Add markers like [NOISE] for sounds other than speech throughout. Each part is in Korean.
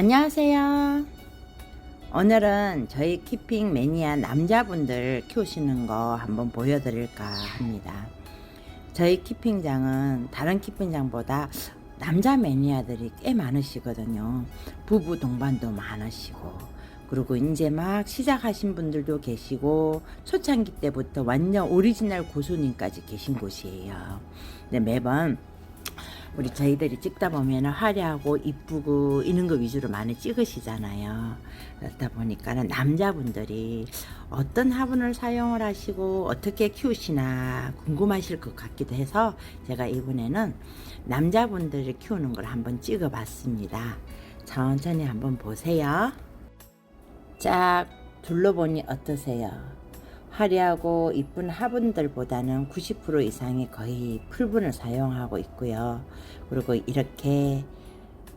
안녕하세요. 오늘은 저희 키핑 매니아 남자분들 키우시는 거 한번 보여드릴까 합니다. 저희 키핑장은 다른 키핑장보다 남자 매니아들이 꽤 많으시거든요. 부부 동반도 많으시고. 그리고 이제 막 시작하신 분들도 계시고 초창기 때부터 완전 오리지널 고수님까지 계신 곳이에요. 근데 매번 우리 저희들이 찍다 보면 화려하고 이쁘고 이런 거 위주로 많이 찍으시잖아요. 그렇다 보니까는 남자분들이 어떤 화분을 사용을 하시고 어떻게 키우시나 궁금하실 것 같기도 해서 제가 이번에는 남자분들이 키우는 걸 한번 찍어 봤습니다. 천천히 한번 보세요. 쫙 둘러보니 어떠세요? 화려하고 이쁜 화분들보다는 90% 이상이 거의 풀분을 사용하고 있고요. 그리고 이렇게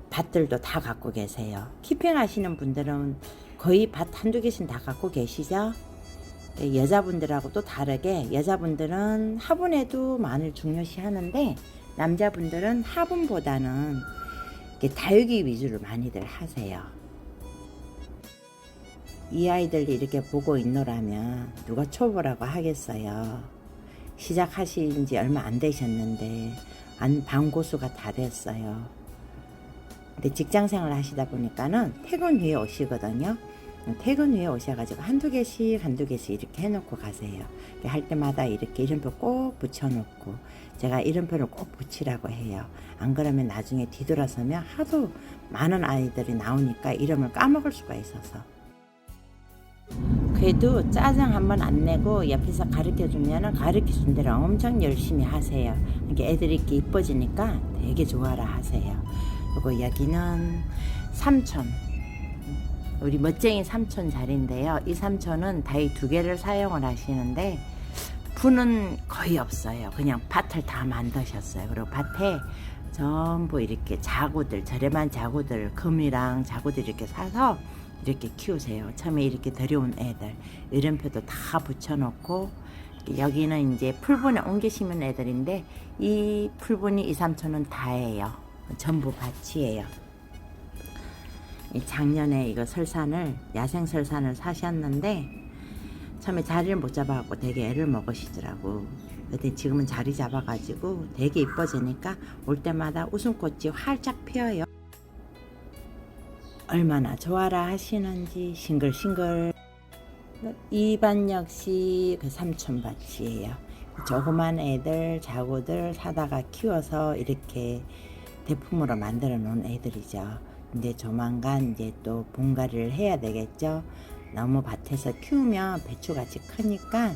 밭들도 다 갖고 계세요. 키핑 하시는 분들은 거의 밭 한두 개씩 다 갖고 계시죠? 네, 여자분들하고 또 다르게 여자분들은 화분에도 많이 중요시 하는데 남자분들은 화분보다는 다육이 위주로 많이들 하세요. 이 아이들이 이렇게 보고 있노라면 누가 초보라고 하겠어요. 시작하신 지 얼마 안 되셨는데 안 방고수가 다 됐어요. 근데 직장 생활 하시다 보니까는 퇴근 후에 오시거든요. 퇴근 후에 오셔가지고 한두 개씩 한두 개씩 이렇게 해놓고 가세요. 할 때마다 이렇게 이름표 꼭 붙여놓고 제가 이름표를 꼭 붙이라고 해요. 안 그러면 나중에 뒤돌아서면 하도 많은 아이들이 나오니까 이름을 까먹을 수가 있어서 그래도 짜증 한번 안 내고 옆에서 가르쳐 주면은 가르쳐 준 대로 엄청 열심히 하세요. 이게 애들이 이렇게 이뻐지니까 되게 좋아라 하세요. 그리고 여기는 삼촌. 우리 멋쟁이 삼촌 자리인데요. 이 삼촌은 다이 두 개를 사용을 하시는데 분은 거의 없어요. 그냥 밭을 다 만드셨어요. 그리고 밭에 전부 이렇게 자구들, 저렴한 자구들, 금이랑 자구들 이렇게 사서 이렇게 키우세요. 처음에 이렇게 데려온 애들 이름표도 다 붙여놓고 여기는 이제 풀분에 심은 애들인데 이 풀분이 2, 3천원 다예요. 전부 밭이에요. 이 작년에 이거 설산을 야생 설산을 사셨는데 처음에 자리를 못 잡아갖고 되게 애를 먹으시더라고. 근데 지금은 자리 잡아가지고 되게 이뻐지니까 올 때마다 웃음꽃이 활짝 피어요. 얼마나 좋아라 하시는지 싱글싱글. 이 반 역시 그 삼촌밭이에요. 조그만 애들 자구들 사다가 키워서 이렇게 대품으로 만들어 놓은 애들이죠. 근데 조만간 이제 또 분갈이를 해야 되겠죠. 너무 밭에서 키우면 배추같이 크니까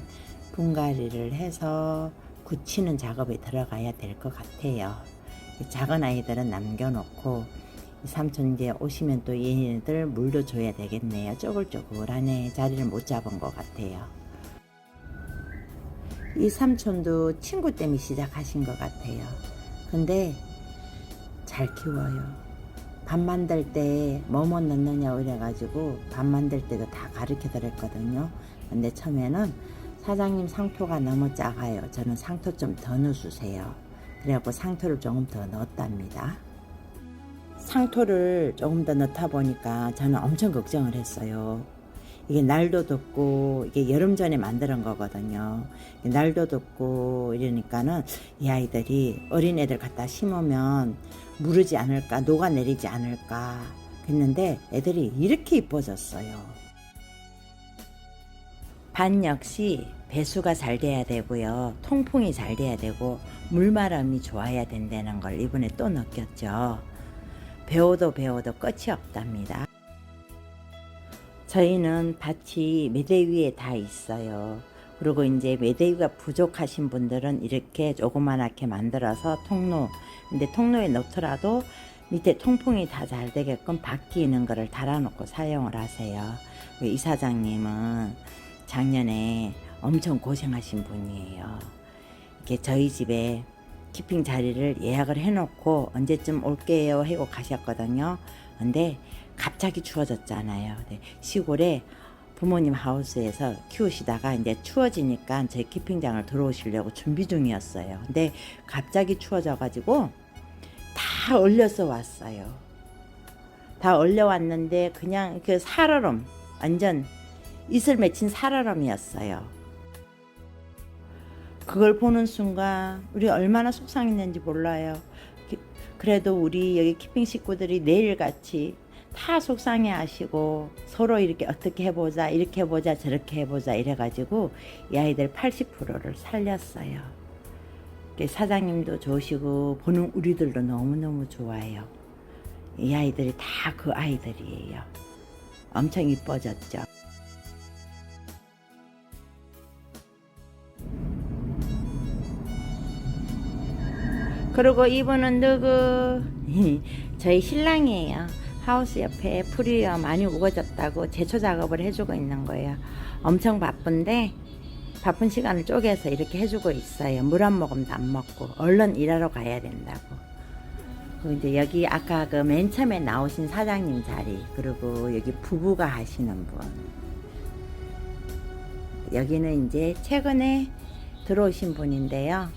분갈이를 해서 굳히는 작업에 들어가야 될 것 같아요. 작은 아이들은 남겨놓고 삼촌 이제 오시면 또 얘네들 물도 줘야 되겠네요. 쪼글쪼글하네. 자리를 못 잡은 것 같아요. 이 삼촌도 친구 때문에 시작하신 것 같아요. 근데 잘 키워요. 밥 만들 때 뭐뭐 넣느냐 이래가지고 밥 만들 때도 다 가르쳐 드렸거든요. 근데 처음에는 사장님 상토가 너무 작아요. 저는 상토 좀 더 넣어주세요. 그래갖고 상토를 조금 더 넣었답니다. 상토를 조금 더 넣다 보니까 저는 엄청 걱정을 했어요. 이게 날도 덥고 이게 여름 전에 만드는 거거든요. 날도 덥고 이러니까는 이 아이들이 어린 애들 갖다 심으면 무르지 않을까 녹아내리지 않을까 했는데 애들이 이렇게 이뻐졌어요. 반 역시 배수가 잘 돼야 되고요. 통풍이 잘 돼야 되고 물마름이 좋아야 된다는 걸 이번에 또 느꼈죠. 배워도 배워도 끝이 없답니다. 저희는 밭이 매대 위에 다 있어요. 그리고 이제 매대 위가 부족하신 분들은 이렇게 조그만하게 만들어서 통로, 근데 통로에 넣더라도 밑에 통풍이 다 잘 되게끔 바퀴 있는 거를 달아놓고 사용을 하세요. 이 사장님은 작년에 엄청 고생하신 분이에요. 이게 저희 집에 키핑 자리를 예약을 해놓고 언제쯤 올게요 하고 가셨거든요. 근데 갑자기 추워졌잖아요. 네, 시골에 부모님 하우스에서 키우시다가 이제 추워지니까 제 키핑장을 들어오시려고 준비 중이었어요. 근데 갑자기 추워져가지고 다 얼려서 왔어요. 다 올려왔는데 그냥 그 살얼음 완전 이슬 맺힌 살얼음이었어요. 그걸 보는 순간 우리 얼마나 속상했는지 몰라요. 기- 그래도 우리 여기 키핑 식구들이 내일같이 다 속상해 하시고 서로 이렇게 어떻게 해보자 이렇게 해보자 저렇게 해보자 이래가지고 이 아이들 80%를 살렸어요. 사장님도 좋으시고 보는 우리들도 너무너무 좋아요. 이 아이들이 다 그 아이들이에요. 엄청 이뻐졌죠. 그리고 이분은 누구? [LAUGHS] 저희 신랑이에요. 하우스 옆에 풀이 많이 우거졌다고 제초 작업을 해주고 있는 거예요. 엄청 바쁜데 바쁜 시간을 쪼개서 이렇게 해주고 있어요. 물 한 모금도 안 먹고 얼른 일하러 가야 된다고. 그 이제 여기 아까 그 맨 처음에 나오신 사장님 자리 그리고 여기 부부가 하시는 분. 여기는 이제 최근에 들어오신 분인데요.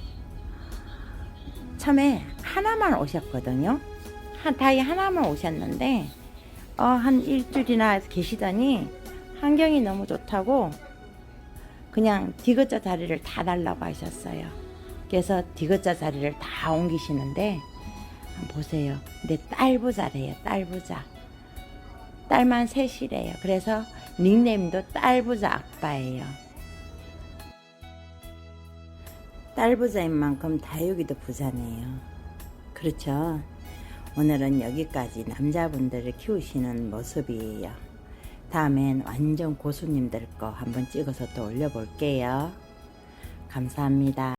처음에 하나만 오셨거든요. 한 다이 하나만 오셨는데 어, 한 일주일이나 계시더니 환경이 너무 좋다고 그냥 디귿자 자리를 다 달라고 하셨어요. 그래서 디귿자 자리를 다 옮기시는데 보세요. 근데 딸부자래요. 딸부자. 딸만 셋이래요. 그래서 닉네임도 딸부자 아빠예요. 딸 부자인 만큼 다육이도 부자네요. 그렇죠. 오늘은 여기까지 남자분들을 키우시는 모습이에요. 다음엔 완전 고수님들 거 한번 찍어서 또 올려볼게요. 감사합니다.